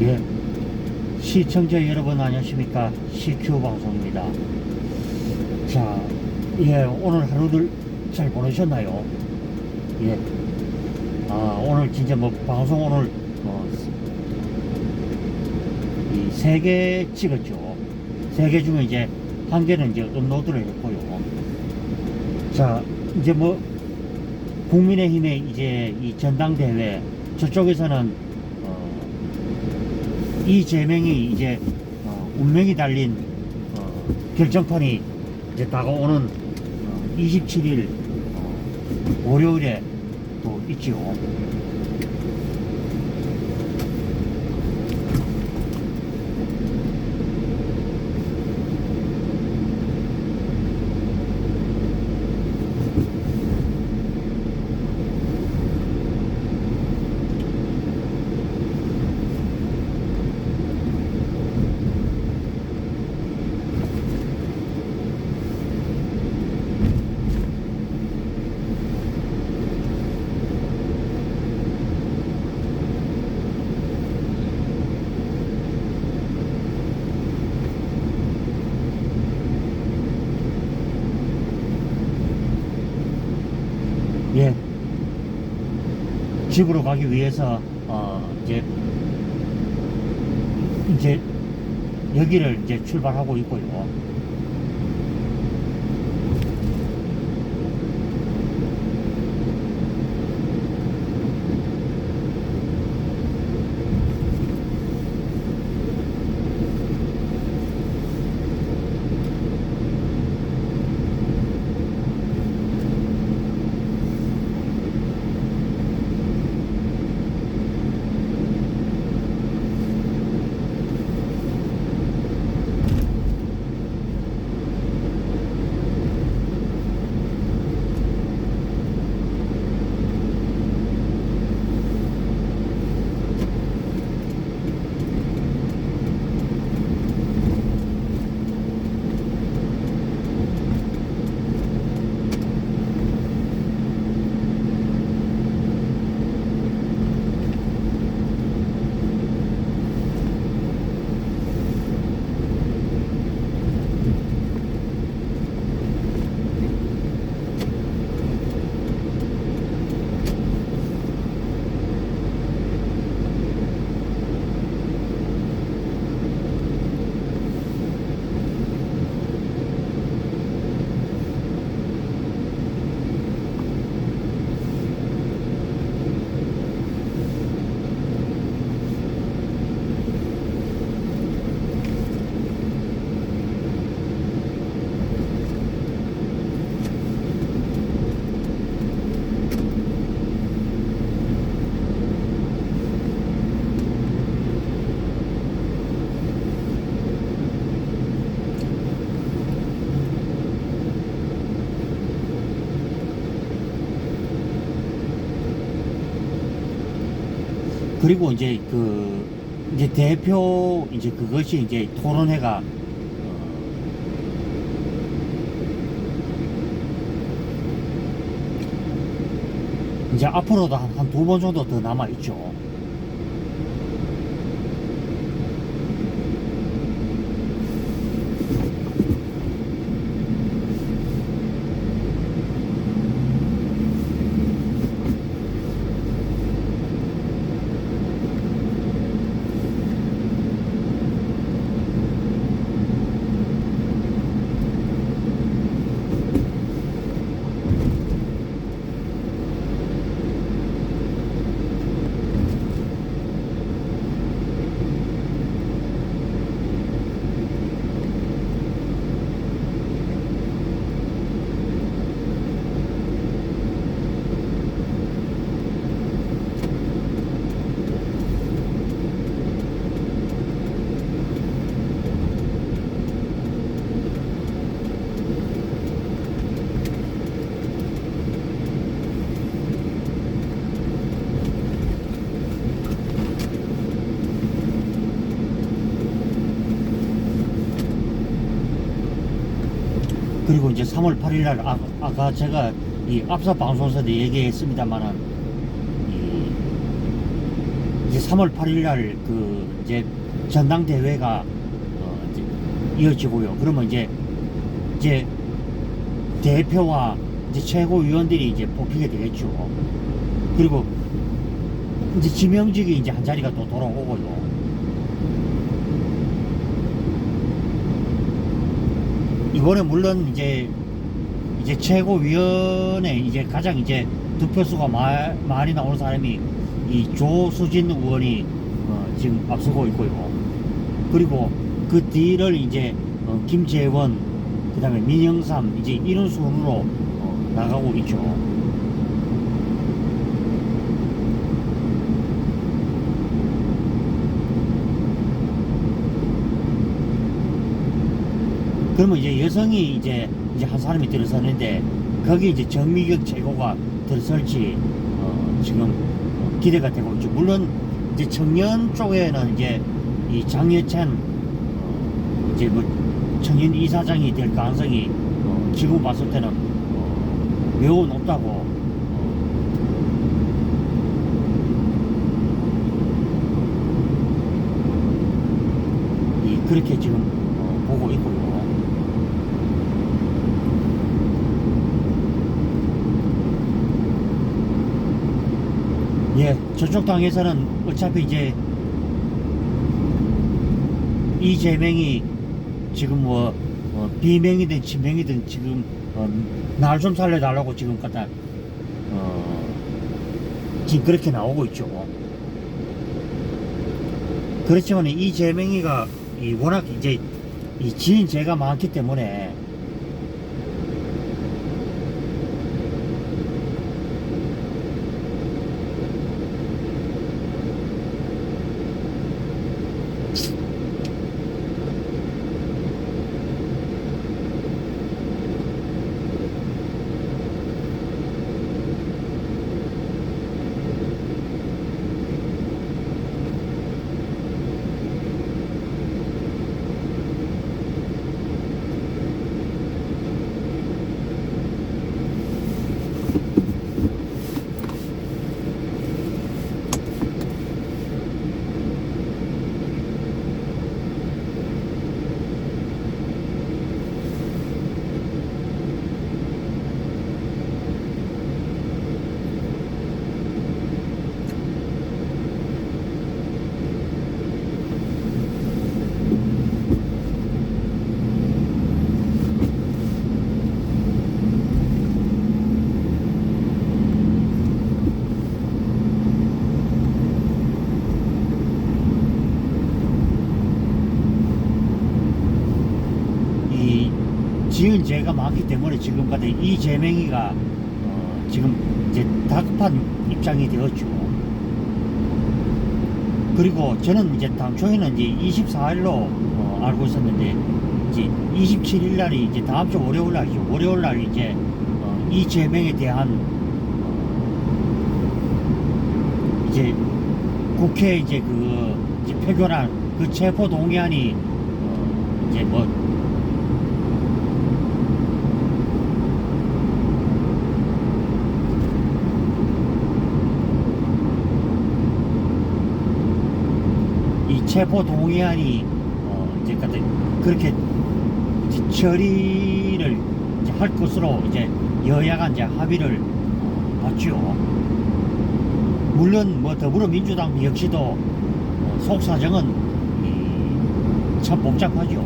예. 시청자 여러분 안녕하십니까. CQ 방송입니다. 자, 예, 오늘 하루들 잘 보내셨나요? 예. 아, 오늘 진짜 뭐 방송 오늘 뭐, 이세개 찍었죠. 세 개 중에 이제 한 개는 이제 업로드를 했고요. 자, 이제 뭐 국민의힘의 이제 이 전당대회 저쪽에서는 어, 이 재명이 이제 어, 운명이 달린 어, 결정판이 이제 다가오는 어, 27일 어, 월요일에 또 있지요. 예. 집으로 가기 위해서 어 이제 이제 여기를 이제 출발하고 있고요. 그리고 이제 그 이제 대표 이제 그것이 이제 토론회가 어, 이제 앞으로도 한 두 번 정도 더 남아 있죠. 그리고 이제 3월 8일 날 아, 아까 제가 이 앞서 방송에서도 얘기했습니다만은 이 이제 3월 8일 날 그 이제 전당대회가 어 이제 이어지고요. 그러면 이제 이제 대표와 이제 최고위원들이 이제 뽑히게 되겠죠. 그리고 이제 지명직이 이제 한 자리가 또 돌아오고요. 이번에 물론 이제 이제 최고위원회 이제 가장 이제 득표수가 마, 많이 나오는 사람이 이 조수진 의원이 어, 지금 앞서고 있고요. 그리고 그 뒤를 이제 어, 김재원, 그 다음에 민영삼 이제 이런 순으로 어, 나가고 있죠. 그러면 이제 여성이 이제 이제 한 사람이 들어서는데 거기 이제 정미경 최고가 들어설지 어, 지금 어, 기대가 되고 있죠. 물론 이제 청년 쪽에는 이제 이 장여찬 어, 이제 뭐 청년 이사장이 될 가능성이 어, 지금 봤을 때는 어, 매우 높다고 어, 이 그렇게 지금 어, 보고 있고요. 예, 저쪽 당에서는 어차피 이제 이재명이 지금 뭐 어, 비명이든 진명이든 지금 어, 날좀 살려달라고 지금 갖다 어, 지금 그렇게 나오고 있죠. 그렇지만 이재명이가 이 워낙 이제 이 지인 죄가 많기 때문에 이 죄가 많기 때문에 지금 같은 이재명이가 어, 지금 이제 다급한 입장이 되었죠. 그리고 저는 이제 당초에는 이제 24일로 어, 알고 있었는데 이제 27일 날이 이제 다음 주 월요일 날이죠. 월요일 날 이제 어, 이재명에 대한 어, 이제 국회 이제 그 이제 표결한 그 체포 동의안이 어, 이제 뭐 이 체포 동의안이 어 이제 그렇게 이제 처리를 이제 할 것으로 이제 여야가 이제 합의를 어, 봤죠. 물론 뭐 더불어민주당 역시도 어, 속 사정은 이, 참 복잡하죠.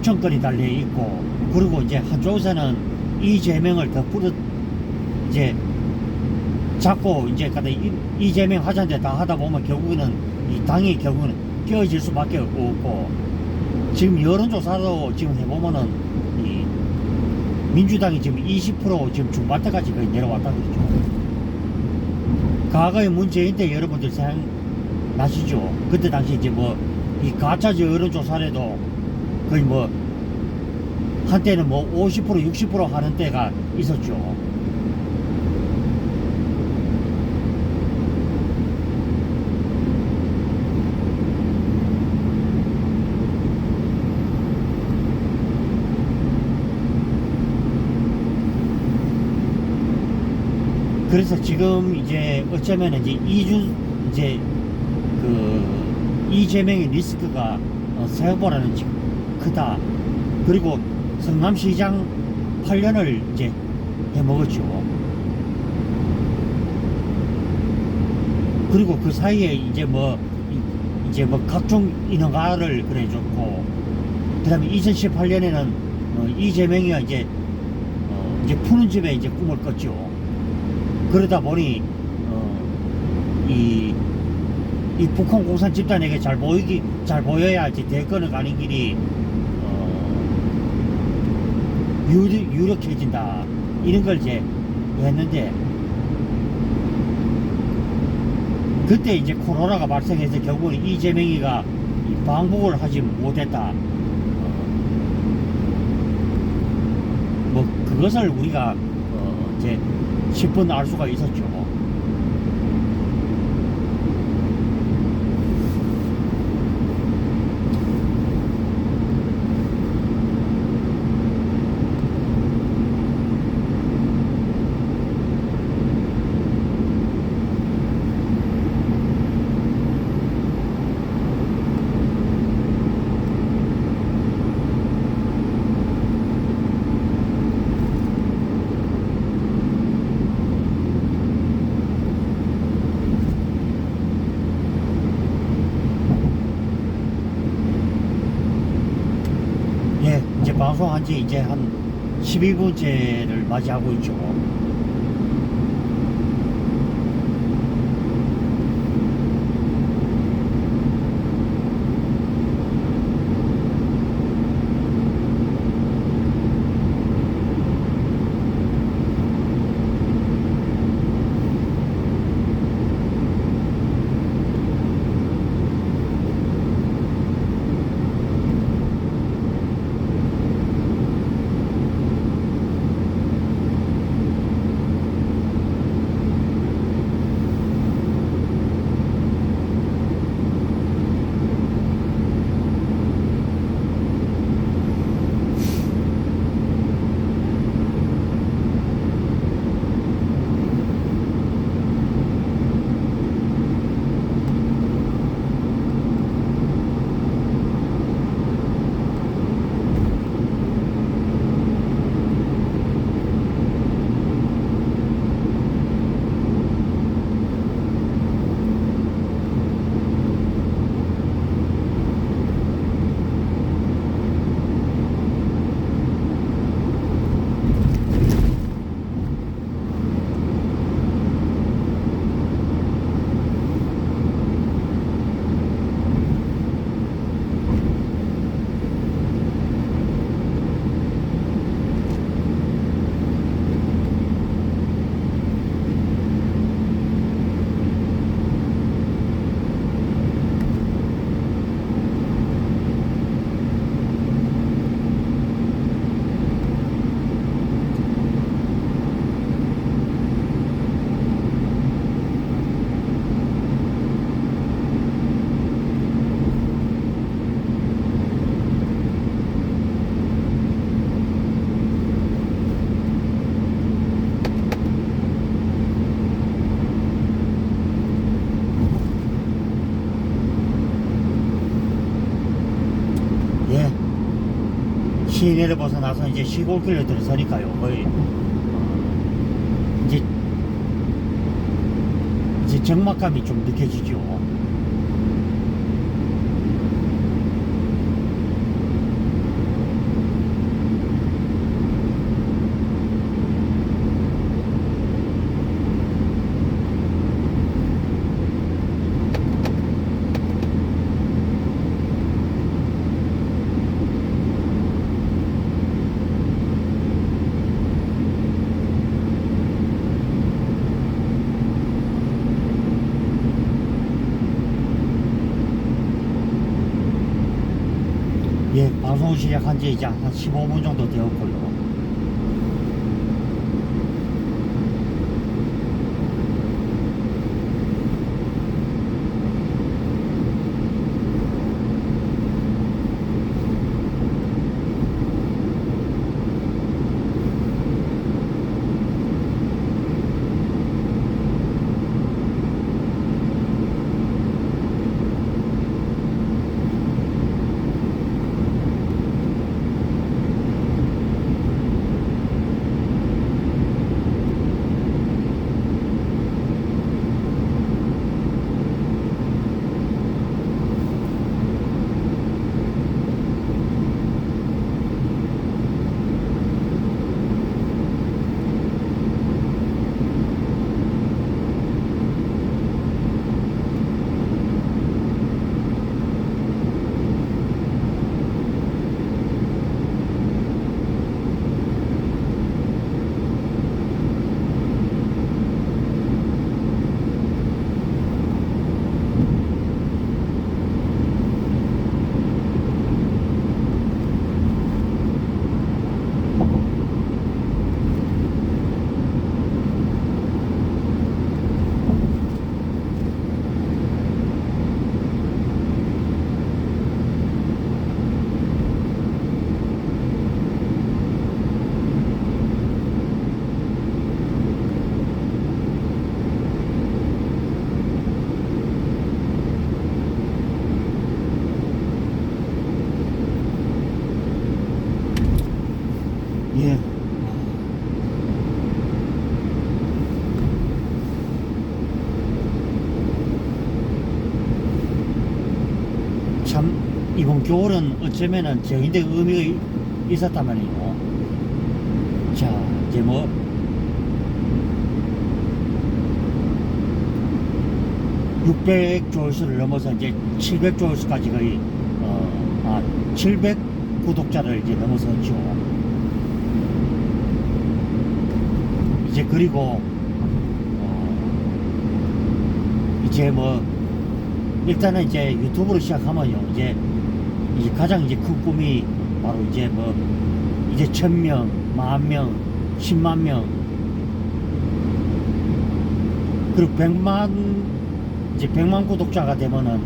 공천권이 달려 있고 그리고 이제 한쪽에서는 이재명을 더 뿌듯 이제 자꾸 이제 가다 이- 이재명 하자는데 다 하다 보면 결국에는 이 당이 결국에는 깨어질 수밖에 없고 지금 여론조사도 지금 해보면은 이 민주당이 지금 20% 지금 중반대까지 거의 내려왔다 그러죠. 과거의 문재인 때 여러분들 생각나시죠? 그때 당시 이제 뭐 이 가짜 여론조사에도 거의 뭐 한때는 뭐 50% 60% 하는 때가 있었죠. 그래서 지금 이제 어쩌면 이제 이주 이제 그 이재명의 리스크가 어, 생각보다는 지금 크다. 그리고 성남시장 8년을 이제 해먹었죠. 그리고 그 사이에 이제 뭐 이- 이제 뭐 각종 인허가를 그래줬고 그 다음에 2018년에는 어, 이재명이가 이제 어, 이제 푸는 집에 이제 꿈을 꿨죠. 그러다 보니 어, 이, 이 북한 공산 집단에게 잘 보이기 잘 보여야 이제 대권을 가는 길이 어, 유력, 유력해진다 이런 걸 이제 했는데 그때 이제 코로나가 발생해서 결국은 이재명이가 이 방북을 하지 못했다. 어, 뭐 그것을 우리가 어, 이제 10분 알 수가 있었죠. 예, 이제 방송한 지 이제 한 12분째를 맞이하고 있죠. 시내를 벗어나서 이제 시골길로 들어서니까요. 거의 어, 이제 이제 적막감이 좀 느껴지죠. 방송 시작한 지 이제 한 15분 정도 되었고요. 이번 겨울은 어쩌면은 저인데 의미가 이- 있었다면요. 자 이제 뭐 (600조회수를) 넘어서 이제 (700조회수까지) 거의 어 아(700) 구독자를 이제 넘어섰죠. 이제 그리고 어, 이제 뭐 일단은 이제 유튜브를 시작하면요 이제 이제 가장 이제 큰 꿈이 바로 이제 뭐 이제 천 명, 만 명, 십만 명 그리고 백만 이제 백만 구독자가 되면은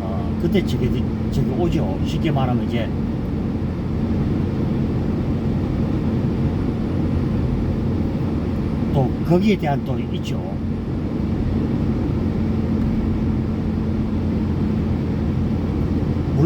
어 그때 저게 저게 오죠 쉽게 말하면 이제 또 거기에 대한 또 있죠.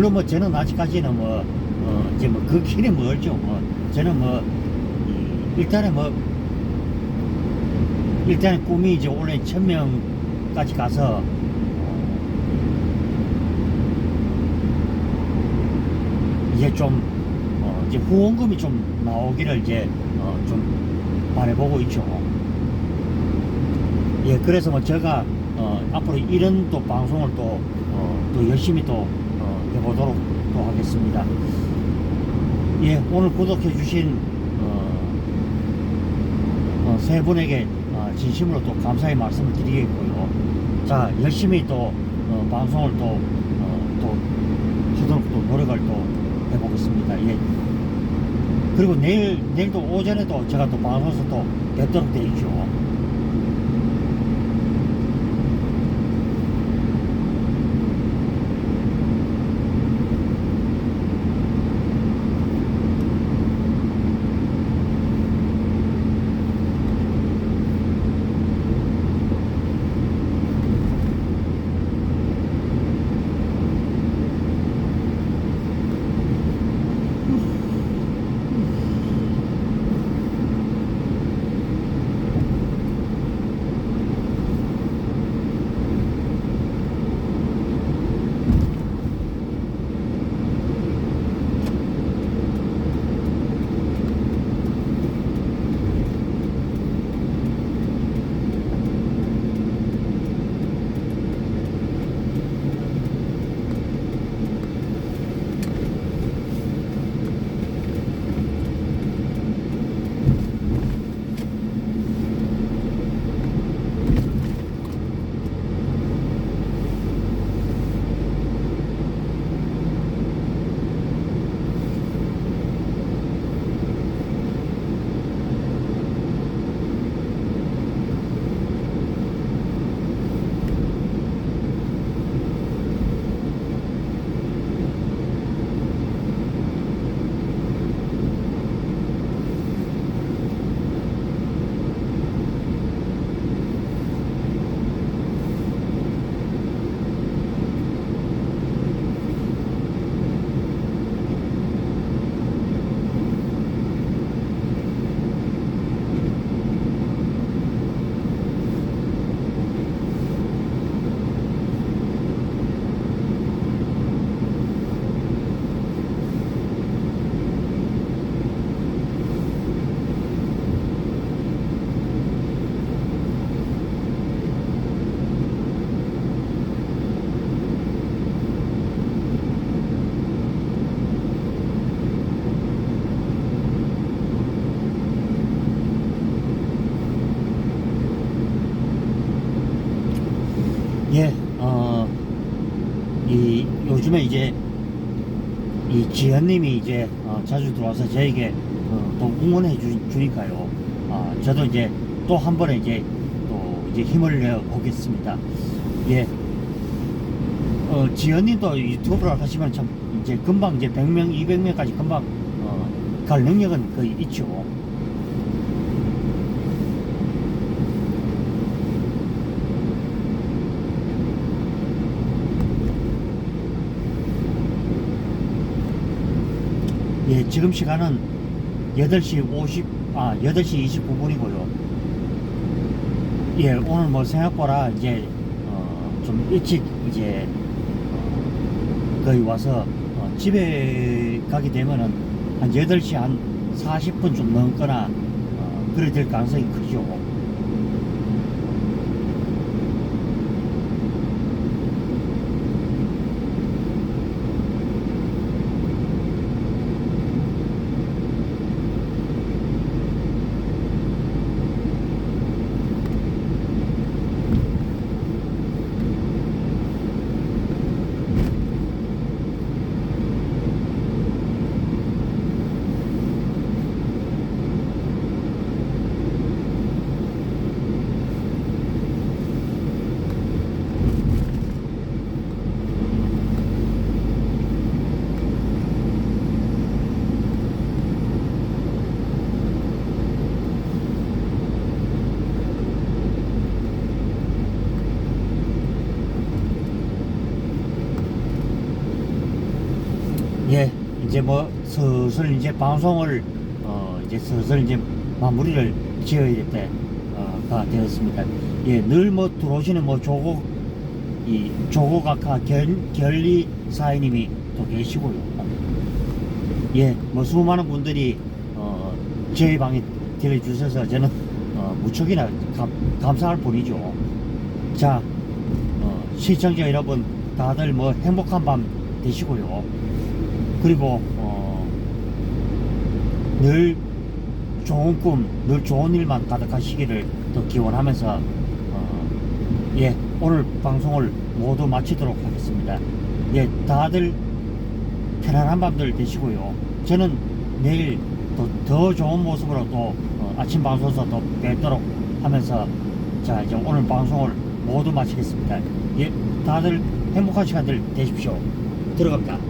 물론 뭐 저는 아직까지는 뭐 어, 이제 뭐 그 길이 멀죠. 뭐 저는 뭐 이, 일단은 뭐 일단은 꿈이 이제 올해 천 명까지 가서 어, 이제 좀 어, 이제 후원금이 좀 나오기를 이제 어, 좀 바라보고 있죠. 예, 그래서 뭐 제가 어, 앞으로 이런 또 방송을 또, 어, 또 열심히 또 보도록 또 하겠습니다. 예, 오늘 구독해 주신 어, 어, 세 분에게 어, 진심으로 또 감사의 말씀을 드리겠고요. 자, 열심히 또 어, 방송을 또, 어, 또 하도록 또 노력을 또 해보겠습니다. 예. 그리고 내일, 내일도 오전에도 제가 또 방송에서 또 뵙도록 돼 있죠. 지연님이 이제, 어, 자주 들어와서 저에게, 어, 또 응원해 주, 주니까요. 아, 저도 이제 또 한 번에 이제, 또 이제 힘을 내 보겠습니다. 예. 어, 지연님도 유튜브를 하시면 참, 이제 금방 이제 100명, 200명까지 금방, 어, 갈 능력은 거의 있죠. 예, 지금 시간은 8시 50, 아, 8시 29분이고요. 예, 오늘 뭐 생각보다 이제, 어, 좀 일찍 이제, 어, 거의 와서, 어, 집에 가게 되면은 한 8시 한 40분 좀 넘거나, 어, 그래 될 가능성이 크죠. 예, 이제 뭐 슬슬 이제 방송을 어 이제 슬슬 이제 마무리를 지어야 될 때가 되었습니다. 예, 늘 뭐 들어오시는 뭐 조국 이 조국 아카 결, 결리 사인님이 또 계시고요. 예, 뭐 수많은 분들이 어 저희 방에 들어주셔서 저는 어 무척이나 감, 감사할 뿐이죠. 자, 어, 시청자 여러분 다들 뭐 행복한 밤 되시고요. 그리고 어, 늘 좋은 꿈, 늘 좋은 일만 가득하시기를 더 기원하면서 어, 예 오늘 방송을 모두 마치도록 하겠습니다. 예 다들 편안한 밤들 되시고요. 저는 내일 또 더 좋은 모습으로 또 어, 아침 방송에서 또 뵙도록 하면서 자 이제 오늘 방송을 모두 마치겠습니다. 예 다들 행복한 시간들 되십시오. 들어갑니다.